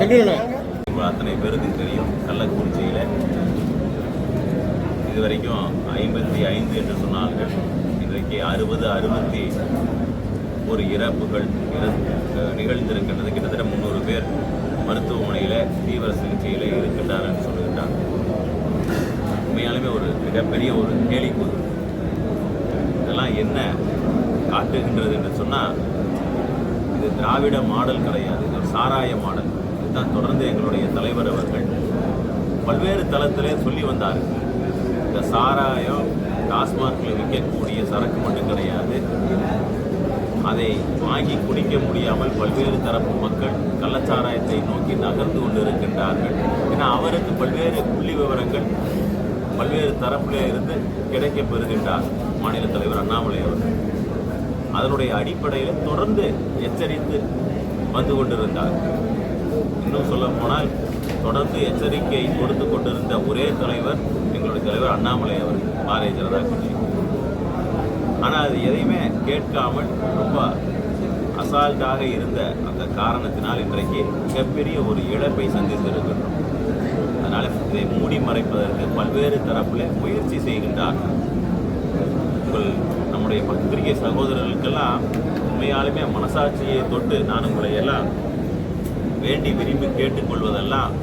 அத்தனை பேருக்கு தெரியும். கள்ளக்குறிச்சியில் இதுவரைக்கும் ஐம்பத்தி ஐந்து என்று சொன்னார்கள். இன்றைக்கு அறுபது அறுபத்தி ஒரு இறப்புகள் நிகழ்ந்திருக்கின்றது. கிட்டத்தட்ட முந்நூறு பேர் மருத்துவமனையில் தீவிர சிகிச்சையில் இருக்கின்றார்கள் சொல்லுகின்றார் உண்மையாலுமே ஒரு மிகப்பெரிய ஒரு கேலிக்கூறு இதெல்லாம் என்ன காட்டுகின்றது என்று சொன்னால் இது திராவிட மாடல் கிடையாது. இது ஒரு சாராய மாடல். தான் தொடர்ந்து எங்களுடைய தலைவர் அவர்கள் பல்வேறு தளத்திலே சொல்லி வந்தார்கள். இந்த சாராயம் டாஸ்மாகில் விற்கக்கூடிய சரக்கு மட்டும் கிடையாது. அதை வாங்கி குடிக்க முடியாமல் பல்வேறு தரப்பு மக்கள் கள்ளச்சாராயத்தை நோக்கி நகர்ந்து கொண்டிருக்கின்றார்கள். ஏன்னா அவருக்கு பல்வேறு புள்ளி விவரங்கள் பல்வேறு தரப்பிலே இருந்து கிடைக்கப் பெறுகின்றார் மாநில தலைவர் அண்ணாமலை அவர்கள். அதனுடைய அடிப்படையில் தொடர்ந்து எச்சரித்து வந்து கொண்டிருந்தார். இன்னும் சொல்ல போனால் தொடர்ந்து எச்சரிக்கை கொடுத்து கொண்டிருந்த ஒரே தலைவர் எங்களுடைய தலைவர் அண்ணாமலை அவர் பாரதிய ஜனதா கட்சி. ஆனால் அது எதையுமே கேட்காமல் ரொம்ப அசால்ட்டாக இருந்த அந்த காரணத்தினால் இன்றைக்கு மிகப்பெரிய ஒரு இழப்பை சந்தித்திருக்கின்றோம் அதனால் இதை மூடி மறைப்பதற்கு பல்வேறு தரப்பில் முயற்சி செய்கின்றார்கள் உங்கள் நம்முடைய பத்திரிகை சகோதரர்களுக்கெல்லாம் உண்மையாலுமே மனசாட்சியை தொட்டு நான் உங்களை எல்லாம் வேண்டி விரும்பி கேட்டுக்கொள்வதெல்லாம்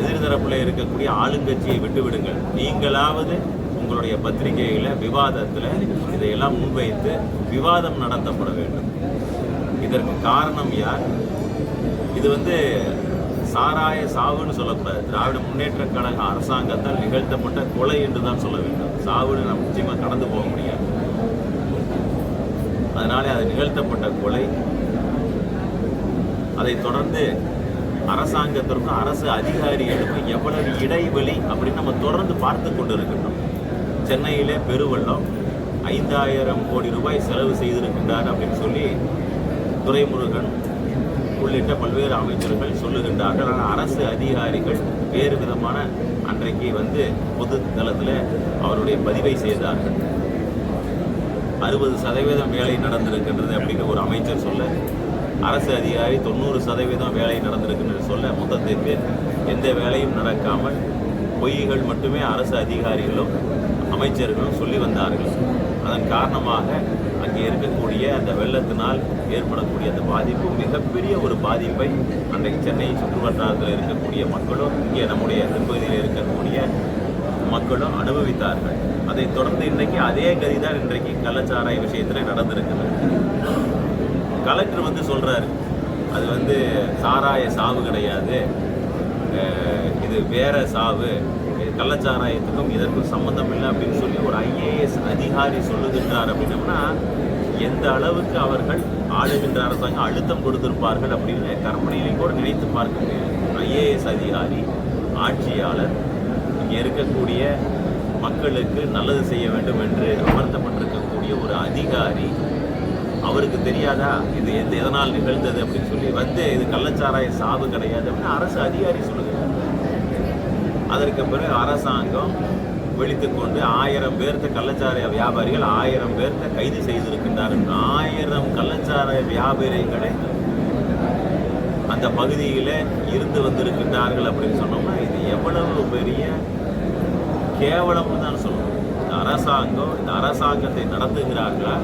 எதிர்தரப்பில் இருக்கக்கூடிய ஆளுங்கட்சியை விட்டுவிடுங்கள். நீங்களாவது உங்களுடைய பத்திரிகையில் விவாதத்தில் இதையெல்லாம் முன்வைத்து விவாதம் நடத்தப்பட வேண்டும். இதற்கு காரணம் யார்? இது வந்து சாராய சாவுன்னு சொல்லக்கூடாது. திராவிட முன்னேற்ற கழக அரசாங்கத்தால் நிகழ்த்தப்பட்ட கொலை என்று தான் சொல்ல வேண்டும். சாவுன்னு நம்ம நிச்சயமாக கடந்து போக முடியாது. அதனாலே அது நிகழ்த்தப்பட்ட கொலை. அதைத் தொடர்ந்து அரசாங்கத்திற்கும் அரசு அதிகாரிகளுக்கும் எவ்வளவு இடைவெளி அப்படின்னு நம்ம தொடர்ந்து பார்த்து கொண்டு இருக்கின்றோம் சென்னையிலே பெருவெள்ளம் ஐந்தாயிரம் கோடி ரூபாய் செலவு செய்திருக்கின்றார் அப்படின்னு சொல்லி துரைமுருகன் உள்ளிட்ட பல்வேறு அமைச்சர்கள் சொல்லுகின்றார்கள். ஆனால் அரசு அதிகாரிகள் வேறு விதமான அன்றைக்கு வந்து பொது தளத்தில் அவருடைய பதிவை செய்தார்கள். அறுபது சதவீதம் வேலை நடந்திருக்கின்றது அப்படின்னு ஒரு அமைச்சர் சொல்ல அரசு அதிகாரி தொண்ணூறு சதவீதம் வேலை நடந்திருக்குன்னு சொல்ல மொத்தத்திற்கு எந்த வேலையும் நடக்காமல் பொய்கள் மட்டுமே அரசு அதிகாரிகளும் அமைச்சர்களும் சொல்லி வந்தார்கள். அதன் காரணமாக அங்கே இருக்கக்கூடிய அந்த வெள்ளத்தினால் ஏற்படக்கூடிய அந்த பாதிப்பு மிகப்பெரிய ஒரு பாதிப்பை அன்றைக்கு சென்னை சுற்றுவட்டாரத்தில் இருக்கக்கூடிய மக்களும் இங்கே நம்முடைய தென்பகுதியில் இருக்கக்கூடிய மக்களும் அனுபவித்தார்கள். அதைத் தொடர்ந்து இன்றைக்கு அதே கதிதான் இன்றைக்கு கள்ளச்சாராய விஷயத்தில் நடந்திருக்குது. கலெக்டர் வந்து சொல்கிறாரு அது வந்து சாராய சாவு கிடையாது. இது வேற சாவு. கள்ளச்சாராயத்துக்கும் இதற்கும் சம்மந்தம் இல்லை அப்படின்னு சொல்லி ஒரு ஐஏஎஸ் அதிகாரி சொல்லுகின்றார் அப்படின்னம்னா எந்த அளவுக்கு அவர்கள் ஆளுகின்ற அரசாங்கம் அழுத்தம் கொடுத்திருப்பார்கள் அப்படின்னு கற்பனையிலையும் கூட நினைத்து பார்க்க முடியாது ஐஏஎஸ் அதிகாரி ஆட்சியாளர் இங்கே இருக்கக்கூடிய மக்களுக்கு நல்லது செய்ய வேண்டும் என்று அமர்த்தப்பட்டிருக்கக்கூடிய ஒரு அதிகாரி அவருக்கு தெரியாதா? இது எந்த எதனால் நிகழ்ந்தது அப்படின்னு சொல்லி வந்து இது கள்ளச்சாராய சாவு கிடையாது அப்படின்னு அரசு அதிகாரி சொல்லுகிறார் அதற்கு பிறகு அரசாங்கம் விழித்துக் கொண்டு ஆயிரம் பேர்த்த கள்ளச்சாராய வியாபாரிகள் ஆயிரம் பேர்த்த கைது செய்திருக்கின்றார்கள். ஆயிரம் கள்ளச்சாராய வியாபாரிகளை அந்த பகுதியில் இருந்து வந்திருக்கின்றார்கள் அப்படின்னு சொன்னோம்னா இது எவ்வளவு பெரிய கேவலம்னு தான் சொல்லணும். இந்த அரசாங்கம் இந்த அரசாங்கத்தை நடத்துகிறார்களா?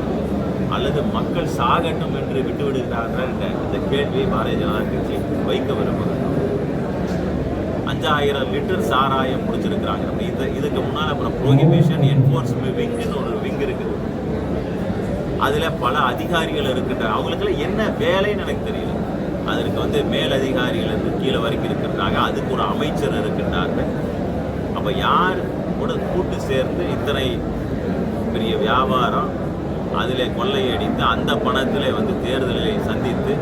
அல்லது மக்கள் சாகட்டும் என்று விட்டுவிடுகிறார்கள் இந்த கேள்வியை பாரதிய ஜனதா கட்சி வைக்க விரும்புகிறோம் அஞ்சாயிரம் லிட்டர் சாராயம் முடிச்சிருக்கிறாங்க அப்படி இது இதுக்கு முன்னால் அப்புறம் ப்ரோஹிபிஷன் என்ஃபோர்ஸ்மெண்ட் விங்குன்னு ஒரு விங் இருக்குது. அதில் பல அதிகாரிகள் இருக்கின்ற அவங்களுக்குலாம் என்ன வேலைன்னு எனக்கு தெரியல. அதற்கு வந்து மேலதிகாரிகள் இருந்து கீழே வரைக்கும் இருக்கிறாங்க. அதுக்கு ஒரு அமைச்சர் இருக்கின்றார்கள். அப்போ யார் கூட கூட்டு சேர்ந்து இத்தனை பெரிய வியாபாரம் அதில் கொள்ளையடித்து அந்த பணத்தில் வந்து தேர்தலை சந்தித்து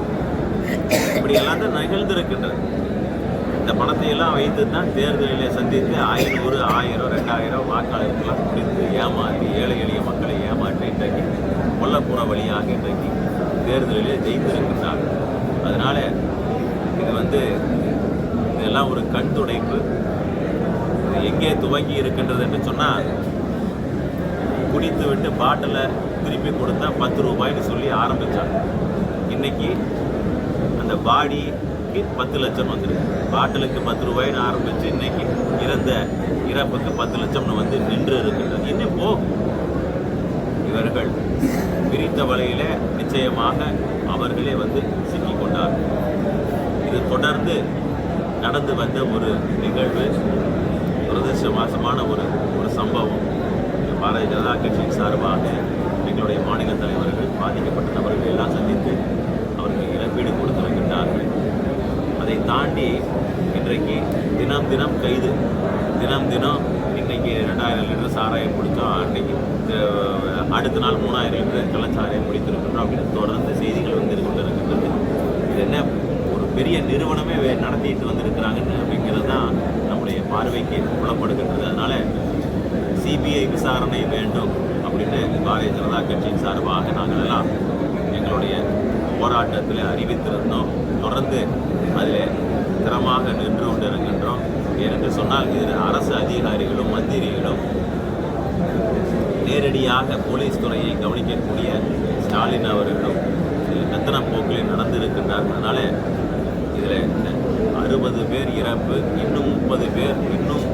இப்படி எல்லாம் நிகழ்ந்திருக்கின்றது. இந்த பணத்தை எல்லாம் வைத்து தான் தேர்தலில் சந்தித்து ஐநூறு ஆயிரம் ரெண்டாயிரம் வாக்காளர்களெல்லாம் முடித்து ஏமாற்றி ஏழை எளிய மக்களை ஏமாற்றி இன்றைக்கு கொல்லப்புற வழியாக இன்றைக்கு தேர்தலிலே ஜெயித்திருக்கின்றார்கள் அதனால் இது வந்து இதெல்லாம் ஒரு கண் துடைப்பு எங்கே துவங்கி இருக்கின்றது என்று சொன்னால் குடித்து விட்டு பாட்டிலை திருப்பி கொடுத்தா பத்து ரூபாய்னு சொல்லி ஆரம்பித்தாங்க இன்னைக்கு அந்த பாடிக்கு பத்து லட்சம் வந்துருக்கு. பாட்டிலுக்கு பத்து ரூபாய்னு ஆரம்பித்து இன்னைக்கு இறந்த இறப்புக்கு பத்து லட்சம்னு வந்து நின்று இருக்கின்றது இன்னும் போ. இவர்கள் பிரித்த வலையில் நிச்சயமாக அவர்களே வந்து சிக்கிக் இது தொடர்ந்து நடந்து வந்த ஒரு நிகழ்வு துரதிருஷ்டமாசமான ஒரு ஒரு சம்பவம். பாரதிய ஜனதா கட்சியின் சார்பாக எங்களுடைய மாநில தலைவர்கள் பாதிக்கப்பட்ட நபர்கள் எல்லாம் சந்தித்து அவர்கள் இழப்பீடு கொடுத்திருக்கின்றார்கள் அதை தாண்டி இன்றைக்கு தினம் தினம் கைது தினம் தினம் இன்னைக்கு ரெண்டாயிரம் லிட்டர் சாராயம் குடித்தோம் அன்னைக்கு அடுத்த நாள் மூணாயிரம் லிட்டர் கள்ளச்சாராயம் குடித்திருக்கின்றோம் அப்படின்னு தொடர்ந்து செய்திகள் வந்து கொண்டிருக்கின்றது. இது என்ன ஒரு பெரிய நிறுவனமே நடத்திட்டு வந்திருக்கிறாங்கன்னு அப்படிங்கிறது தான் நம்முடைய பார்வைக்கு புலப்படுகின்றது. அதனால சிபிஐ விசாரணை வேண்டும் அப்படின்னு பாரதிய ஜனதா கட்சியின் சார்பாக நாங்கள் எல்லாம் எங்களுடைய போராட்டத்தில் அறிவித்திருந்தோம். தொடர்ந்து அதில் திறமாக நின்று கொண்டிருக்கின்றோம். ஏனென்று சொன்னால் இதில் அரசு அதிகாரிகளும் மந்திரிகளும் நேரடியாக போலீஸ் துறையை கவனிக்கக்கூடிய ஸ்டாலின் அவர்களும் எத்தனை மெத்தன போக்கில் நடந்திருக்கின்றார் அதனால் இதில் அறுபது பேர் இறப்பு இன்னும் முப்பது பேர் இன்னும்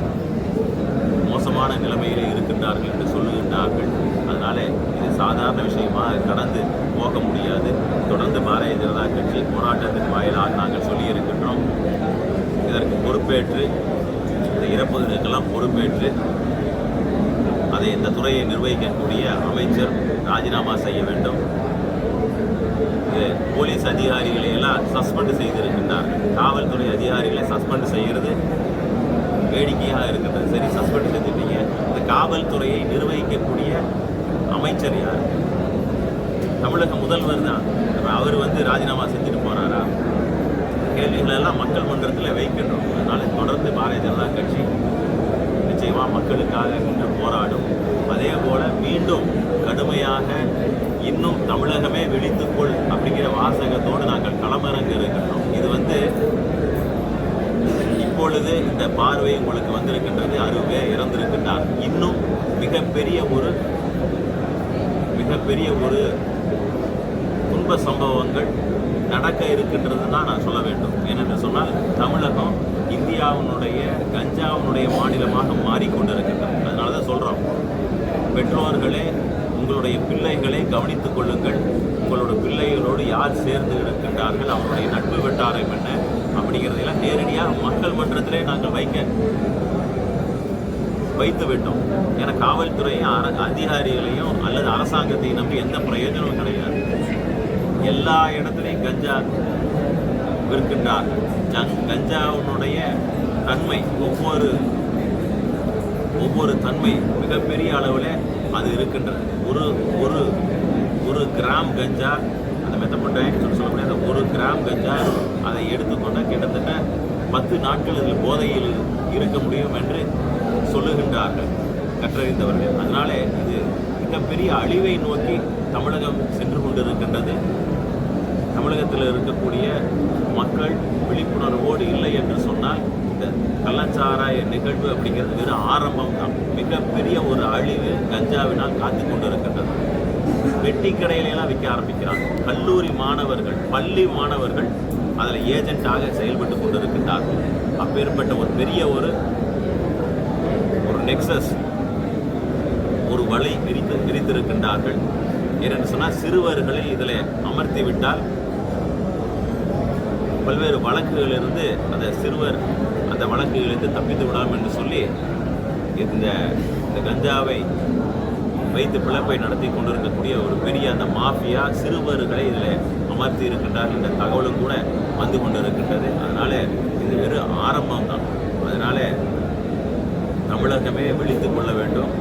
மோசமான நிலைமையில் இருக்கின்றார்கள் என்று சொல்லுகின்றார்கள். அதனால இது சாதாரண விஷயமாக கடந்து போக முடியாது. தொடர்ந்து பாரதிய ஜனதா கட்சி போராட்டத்தின் வாயிலாக நாங்கள் சொல்லியிருக்கின்றோம். இதற்கு பொறுப்பேற்று இந்த இறப்புகளுக்கெல்லாம் பொறுப்பேற்று அதை இந்த துறையை நிர்வகிக்கக்கூடிய அமைச்சர் ராஜினாமா செய்ய வேண்டும். இது போலீஸ் அதிகாரிகளை எல்லாம் சஸ்பெண்ட் செய்திருக்கின்றார்கள். காவல்துறை அதிகாரிகளை சஸ்பெண்ட் செய்கிறது. வேடிக்கையாக இருக்கிறது. சரி சஸ்பெண்ட் செஞ்சுட்டீங்க இந்த காவல்துறையை நிர்வகிக்கக்கூடிய அமைச்சர் யார்? தமிழக முதல்வர் தான். அவர் வந்து ராஜினாமா செஞ்சுட்டு போகிறாரா கேள்விகளெல்லாம் மக்கள் மன்றத்தில் வைக்கின்றோம் அதனால் தொடர்ந்து பாரதிய ஜனதா கட்சி நிச்சயமாக மக்களுக்காக நின்று போராடும். அதே போல மீண்டும் கடுமையாக இன்னும் தமிழகமே விழித்துக்கொள் அப்படிங்கிற வாசகத்தோடு நாங்கள் களமிறங்க இருக்கணும் இது வந்து இப்பொழுது இந்த பார்வை உங்களுக்கு வந்திருக்கின்றது அருவே இறந்திருக்கின்றார். இன்னும் மிகப்பெரிய ஒரு மிகப்பெரிய ஒரு துன்ப சம்பவங்கள் நடக்க இருக்கின்றது தான் நான் சொல்ல வேண்டும். ஏனென்று சொன்னால் தமிழகம் இந்தியாவினுடைய கஞ்சாவினுடைய மாநிலமாக மாறிக்கொண்டிருக்கின்றது. அதனால தான் சொல்கிறோம் பெற்றோர்களே உங்களுடைய பிள்ளைகளை கவனித்துக் கொள்ளுங்கள். உங்களோட பிள்ளைகளோடு யார் சேர்ந்து இருக்கின்றார்கள் அவருடைய நட்பு வட்டாரம் என்ன அப்படிங்கிறதெல்லாம் நேரடியாக மக்கள் மன்றத்திலே நாங்கள் வைக்க வைத்து விட்டோம். ஏன்னா காவல்துறையும் அர- அதிகாரிகளையும் அல்லது அரசாங்கத்தையும் நம்பி எந்த பிரயோஜனமும் கிடையாது. எல்லா இடத்துலையும் கஞ்சா விற்கின்றார். ஜங்- கஞ்சாவினுடைய தன்மை ஒவ்வொரு ஒவ்வொரு தன்மை மிகப்பெரிய அளவில் அது இருக்கின்றது. ஒரு ஒரு ஒரு கிராம் கஞ்சா அந்த மெத்தப்பட்டாயின்னு சொல்லி சொல்ல முடியாது ஒரு கிராம் கஞ்சா அதை எடுத்துக்கொண்டால் கிட்டத்தட்ட பத்து நாட்கள் இதில் போதையில் இருக்க முடியும் என்று சொல்லுகின்றார்கள் கற்றறிந்தவர்கள். அதனாலே இது மிகப்பெரிய அழிவை நோக்கி தமிழகம் சென்று கொண்டிருக்கின்றது. தமிழகத்தில் இருக்கக்கூடிய மக்கள் விழிப்புணர்வோடு இல்லை என்று சொன்னால் இந்த கள்ளச்சாராய நிகழ்வு அப்படிங்கிறது வெறும் ஆரம்பம் தான் மிகப்பெரிய ஒரு அழிவு கஞ்சாவினால் காத்து கொண்டிருக்கின்றது. வெட்டி கடையிலெல்லாம் விற்க ஆரம்பிக்கிறாங்க. கல்லூரி மாணவர்கள் பள்ளி மாணவர்கள் அதில் ஏஜென்ட்டாக செயல்பட்டு கொண்டிருக்கின்றார்கள். அப்பேற்பட்ட ஒரு பெரிய ஒரு ஒரு நெக்ஸஸ் ஒரு வலை விரித்து விரித்திருக்கின்றார்கள் ஏன்னு சொன்னால் சிறுவர்களை இதில் அமர்த்தி விட்டால் பல்வேறு வழக்குகளிலிருந்து அந்த சிறுவர் அந்த வழக்குகளிலிருந்து தப்பித்து விடாமல் என்று சொல்லி இந்த இந்த கஞ்சாவை வைத்து பிழப்பை நடத்தி கொண்டிருக்கக்கூடிய ஒரு பெரிய அந்த மாஃபியா சிறுவர்களை இதில் அமர்த்தி இருக்கின்றார் என்ற தகவலும் கூட வந்து கொண்டிருக்கின்றது. அதனால இது வெறும் ஆரம்பம் தான் அதனால தமிழகமே விழித்து கொள்ள வேண்டும்.